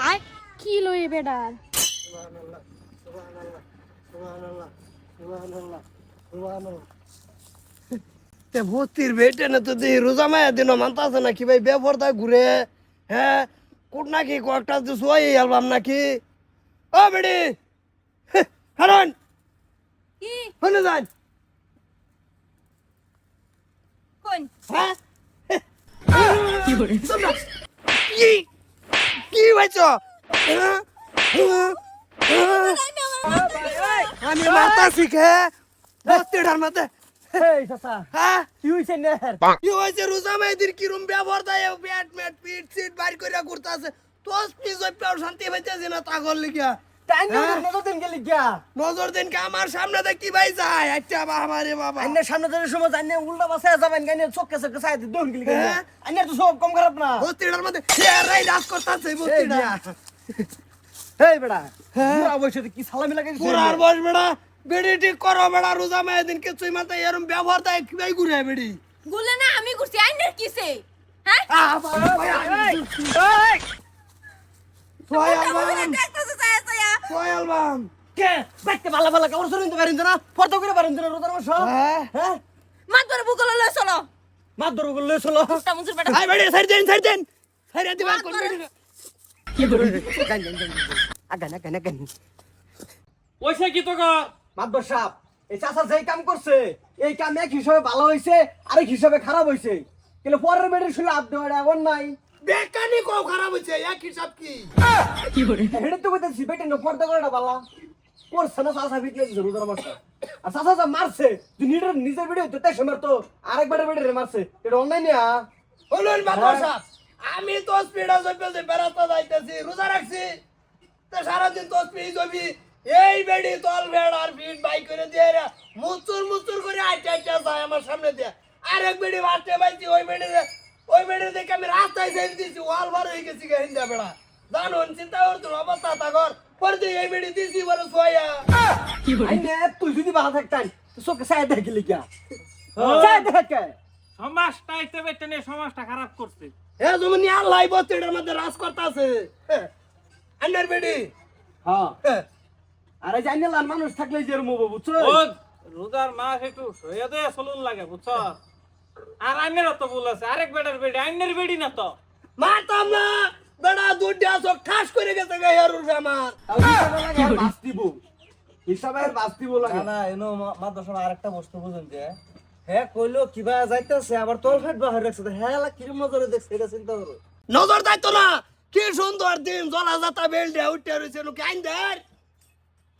আয় কি লই বেডার সুবহানাল্লাহ তে ভূতির বেটে না তো রোজা মায়া দিন মানতাছে নাকি ভাই? বেপরদা ঘুরে হ্যাঁ? কোট নাকি কয়েকটা যে সোয়াই অ্যালবাম নাকি? ও বেডি হারন! কি হলে যান। কোন? হ্যাঁ? কি কি? কি হয়েছ? হ্যাঁ? হ্যাঁ? হ্যাঁ? আমি মাথা শিখে বস্তিটার মধ্যে। হ্যাঁ? ব্যাট ম্যাট পিট সিট বাইর করে ঘুরতেছে। তোস পিস ওই পেও শান্তি পাইতেছি না তা করলি গিয়া টাইম হ্যাঁ? নজর দিন গেলি গিয়া। নজর দিন কে? আমার সামনে দেখি ভাই যায়। আচ্ছা বাবা রে বাবা। আইনের সামনে ধরে সময় জানি উল্টা বাসে যাবেন গানি চোখে চোখে চাই দৌড় গেলি গিয়া। হ্যাঁ? আইনের তো সব কম খারাপ না। বস্তিটার মধ্যে হেরাই ডাস করতেছে এই বস্তিটা। মিয়া। এই বেড়া হ্যাঁ? পুরা বসে কি সালামি লাগাই পুরার বস বেড়া। বেড়ি ঠিক করো বেড়া রোজা মেয়েদিন কিছুই মাথা এরম ব্যবহার দেয় কীভাবে ঘুরে বেড়ি? গুলে না আমি ঘুরছি। আইনের কিসে? হ্যাঁ? বাবা, ভাই, অ্যালবাম। কে? বাইতে ভালো ভালো কাপড় পারেন না? ফটো করে পারেন না রোজার মাস? হ্যাঁ। হ্যাঁ? মাতবর বুকলে লই চলো। মাত ধরো বললে চলো। মুস্তা মুজুর বেটা হাই বেড়ি সাইড দেন সাইড দেন। সাইড দিবা কোন গান গান গান আগান আগান আগান। ওইসে কি তো গো মাতবর সাপ এই চাচা যেই কাম করছে এই কাম এক হিসাবে ভালো হয়েছে আরেক হিসাবে খারাপ হয়েছে কিন্তু পরের বেডের শুলে আপ দেওয়া এখন নাই বেকানি কো খারাপ হইছে এক হিসাব কি? হেডে তো কইতেছি বেটে না পর্দা করাটা বালা। করছে না চাচা ভিতরে জরুর মারছে আর চাচা যা মারছে তুই নিজের নিজের ভিডিও তো তেসে মারতো আরেকবার বেডে মারছে। এটা অনলাইন না বলুন মাদ্রাসা আমি তো স্পিডে জপে বেড়াতে যাইতেছি রোজা রাখছি। তো সারাদিন তো স্পিড জবি এই বেড়ি তল ভেড় আর ফিট বাই করে দিয়ে মুচুর মুচুর করে আইটা আইটা যায় আমার সামনে দিয়ে। আরেক বেড়ি বাঁচতে পাইছি ওই বেড়ি ওই বেড়ি দেখে আমি রাস্তায় ছেড়ে দিয়েছি ওয়াল বার হয়ে গেছি গে হিন্দা বেড়া। জানুন চিন্তা করতুন অবস্থা তাগর পরে এই বেড়ি দিছি বড় সোয়া। তুই যদি ভালো থাকতাই চোখে দেখে লিখা দেখে। সমাজটা এসে বেটে নিয়ে সমাজটা খারাপ করছে। এ আল্লাহ বস্তিটার মধ্যে রাজ করতেছে আন্ডার বেড়ি। হ্যাঁ আরে জানি লাল মানুষ থাকলে যে রুমো বুঝছ রোজার মাস একটু সইয়া দে চলুন লাগে বুঝছ আর আইনের তো ভুল আছে আরেক বেটার বেডি আইনের বেডি না তো। মারতাম না বেড়া দুধটা চোখ ঠাস করে গেছে গে হেরুর আমার। বাস্তিব। হিসাবে বাস্তিব লাগে। না এনো মাদ্রাসার আরেকটা বস্তু বুঝুন যে হ্যাঁ কইলো কিবা যাইতেছে আবার তোর ফেট বাহির রাখছে তো হ্যাঁ লা কিরম নজরে দেখছে এটা চিন্তা করো। নজর দাইতো না কি সুন্দর দিন জলা যাতা বেল্টে উঠে রয়েছে লোক আইন দের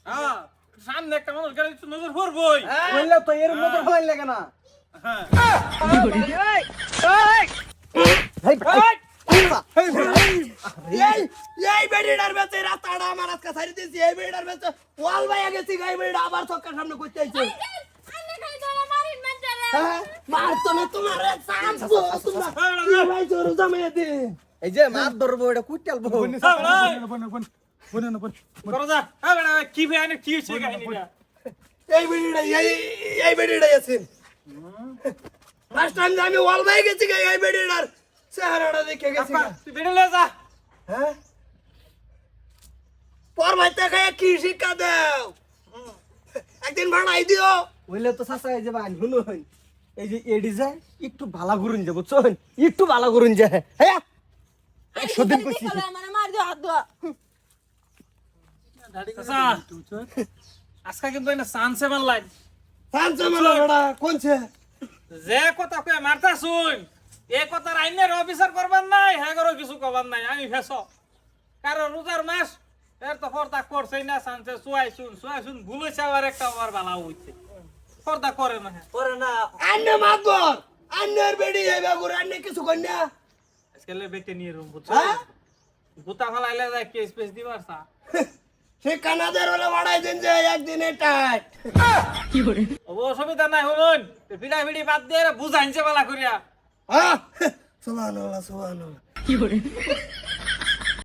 হ্যাঁ সামনে একটা মানুষ গেলে নজর পড়বই। কইলে তো এর মতো ভালো লাগে না। মাছ ধরবো কি এই বেড়িটা এই বেড়িটা ফার্স্ট টাইম আমি ওয়াল বাই গেছি গে এই বেড়িটার চেহারাটা দেখে গেছি তুই বেড়ে লে যা। হ্যাঁ? পর ভাইতে খায় কি শিক্ষা দাও? একদিন ভাড়াই দিও। কইলে তো চাচা এই যে বান হুনো হই এই যে এডি যায় একটু ভালা করুন যে বুঝছ? একটু ভালা করুন যে হ্যাঁ? একশো দিন কইছি আমার মার দিও হাত দোয়া আজকে কিন্তু এনে চান্সে মারলাই সানছে মানে বেড়া কোনছে যে কথা কয়ে মারতা শুন এ কথার আইনের অফিসার করবার নাই হ্যাঁ কিছু করবার নাই আমি ফেস কারণ রোজার মাস এর তো পর্দা করছেই না চান্সে চুয়াই শুন চুয়াই শুন ভুলেছে আবার একটা আবার বালা হইছে। পর্দা করে না হ্যাঁ করে না। আন্নে মাতবর আন্নের বেড়ি এই বাগুর আন্নে কিছু কন্যা আজকে বেটে নিয়ে রুম বুঝছ গুতা ফালাইলে যায় কে স্পেস দিবার সা সে কানাদের হলে বাড়াই দিন যে একদিনে টাইট অসুবিধা নাই হলুন ভিড়া বিড়ি বাদ দিয়ে বুঝাইছে বালা করিয়া। হ্যাঁ সুবহানাল্লাহ সুবহানাল্লাহ।